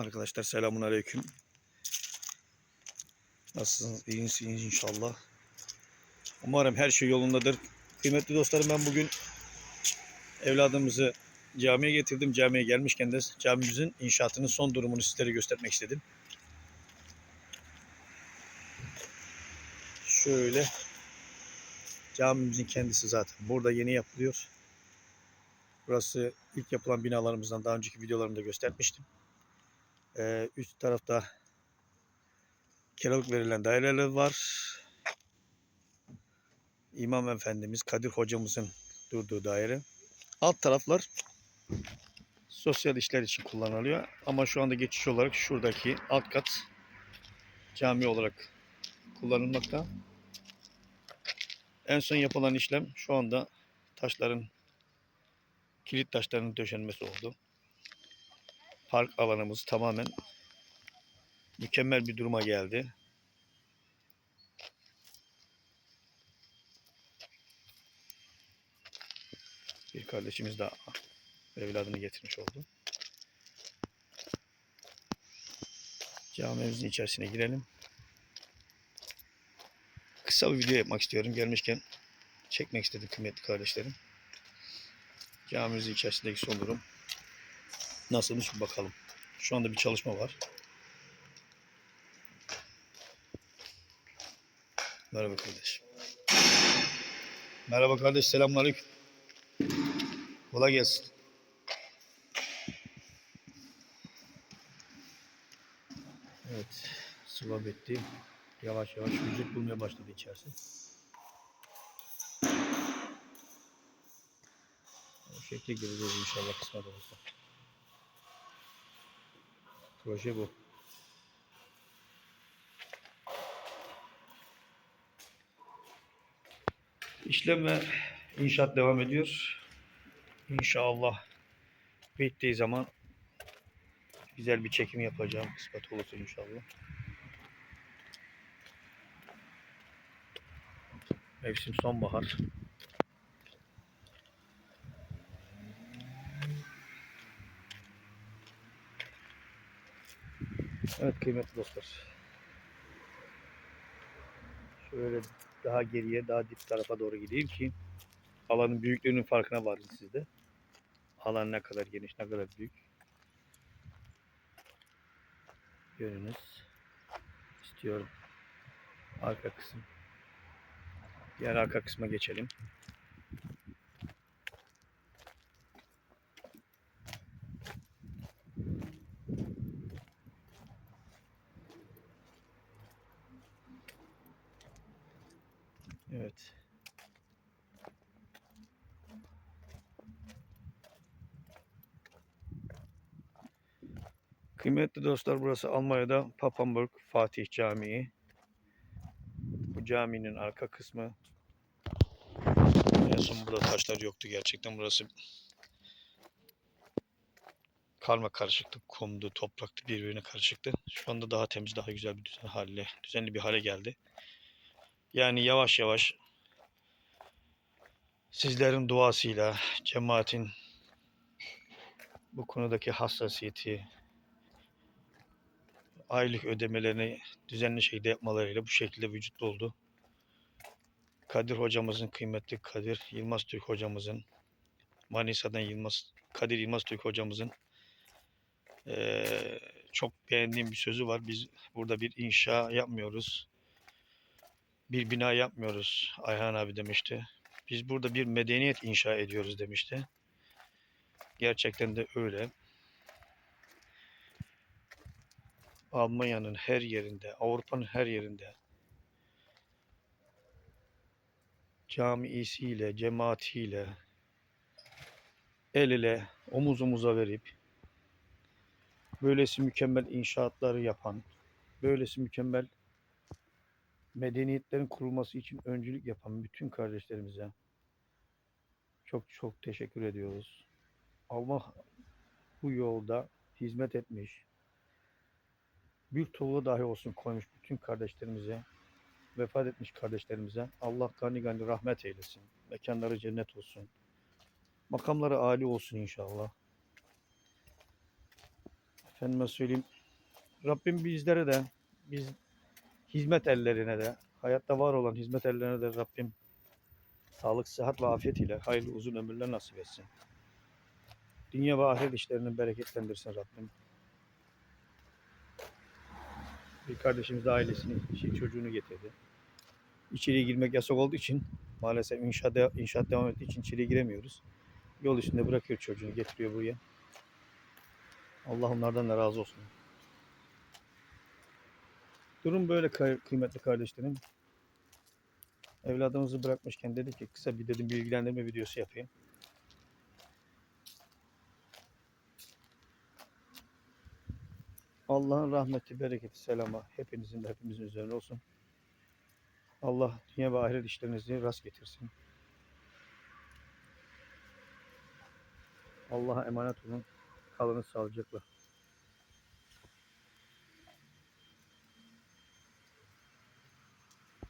Arkadaşlar selamun aleyküm. Nasılsınız? İyisiniz inşallah. Umarım her şey yolundadır. Kıymetli dostlarım ben bugün evladımızı camiye getirdim. Camiye gelmişken de camimizin inşaatının son durumunu sizlere göstermek istedim. Şöyle camimizin kendisi zaten burada yeni yapılıyor. Burası ilk yapılan binalarımızdan daha önceki videolarımda göstermiştim. Ee, üst tarafta kiralık verilen daireler var. İmam Efendimiz Kadir hocamızın durduğu daire. Alt taraflar sosyal işler için kullanılıyor. Ama şu anda geçiş olarak şuradaki alt kat cami olarak kullanılmakta. En son yapılan işlem şu anda taşların kilit taşlarının döşenmesi oldu. Park alanımız tamamen mükemmel bir duruma geldi. Bir kardeşimiz daha evladını getirmiş oldu. Camimizin içerisine girelim. Kısa bir video yapmak istiyorum. Gelmişken çekmek istedim kıymetli kardeşlerim. Camimizin içerisindeki son durum nasılmış bir bakalım. Şu anda bir çalışma var. Merhaba kardeş. Merhaba kardeş. Selamünaleyküm. Kolay gelsin. Evet. Sıva bitti. Yavaş yavaş vücut bulmaya başladı içerisi. O şekilde gireceğiz inşallah kısmet olursa. Proje bu. İşlem ve inşaat devam ediyor. İnşallah bittiği zaman güzel bir çekim yapacağım. Kısmet olursa inşallah. Mevsim sonbahar. Evet kıymetli dostlar. Şöyle daha geriye, daha dip tarafa doğru gideyim ki alanın büyüklüğünün farkına varın siz de. Alan ne kadar geniş, ne kadar büyük. Görünüz. istiyorum. Arka kısım. Diğer arka kısma geçelim. Evet. Kıymetli dostlar burası Almanya'da Papenburg Fatih Camii. Bu caminin arka kısmı. En son burada taşlar yoktu gerçekten burası karma karışıktı. Kumdu, topraktı birbirine karışıktı. Şu anda daha temiz, daha güzel bir düzen haline, düzenli bir hale geldi. Yani yavaş yavaş sizlerin duasıyla cemaatin bu konudaki hassasiyeti, aylık ödemelerini düzenli şekilde yapmalarıyla bu şekilde vücut oldu. Kadir hocamızın kıymetli Kadir Yılmaz Türk hocamızın Manisa'dan Yılmaz Kadir Yılmaz Türk hocamızın eee, çok beğendiğim bir sözü var. Biz burada bir inşa yapmıyoruz. Bir bina yapmıyoruz. Ayhan abi demişti. Biz burada bir medeniyet inşa ediyoruz demişti. Gerçekten de öyle. Almanya'nın her yerinde, Avrupa'nın her yerinde camiisiyle, cemaatiyle el ele, omuz omuza verip böylesi mükemmel inşaatları yapan, böylesi mükemmel medeniyetlerin kurulması için öncülük yapan bütün kardeşlerimize çok çok teşekkür ediyoruz. Allah bu yolda hizmet etmiş, bir tuğla dahi olsun koymuş bütün kardeşlerimize, vefat etmiş kardeşlerimize Allah gani gani rahmet eylesin. Mekanları cennet olsun. Makamları âli olsun inşallah. Efendime söyleyeyim. Rabbim bizlere de biz hizmet ellerine de hayatta var olan hizmet ellerine de Rabbim sağlık, sıhhat ve afiyet ile hayırlı uzun ömürler nasip etsin. Dünya ve ahiret işlerini bereketlendirsin Rabbim. Bir kardeşimiz de ailesini, şey, çocuğunu getirdi. İçeriye girmek yasak olduğu için maalesef inşaat, de- inşaat devam ettiği için içeriye giremiyoruz. Yol üstünde bırakıyor çocuğunu, getiriyor buraya. Allah onlardan da razı olsun. Durum böyle kıymetli kardeşlerim. Evladımızı bırakmışken dedik ki kısa bir dedim bilgilendirme videosu yapayım. Allah'ın rahmeti, bereketi, selamı hepinizin de hepimizin üzerine olsun. Allah dünya ve ahiret işlerinizi rast getirsin. Allah'a emanet olun. Kalınız sağlıcakla.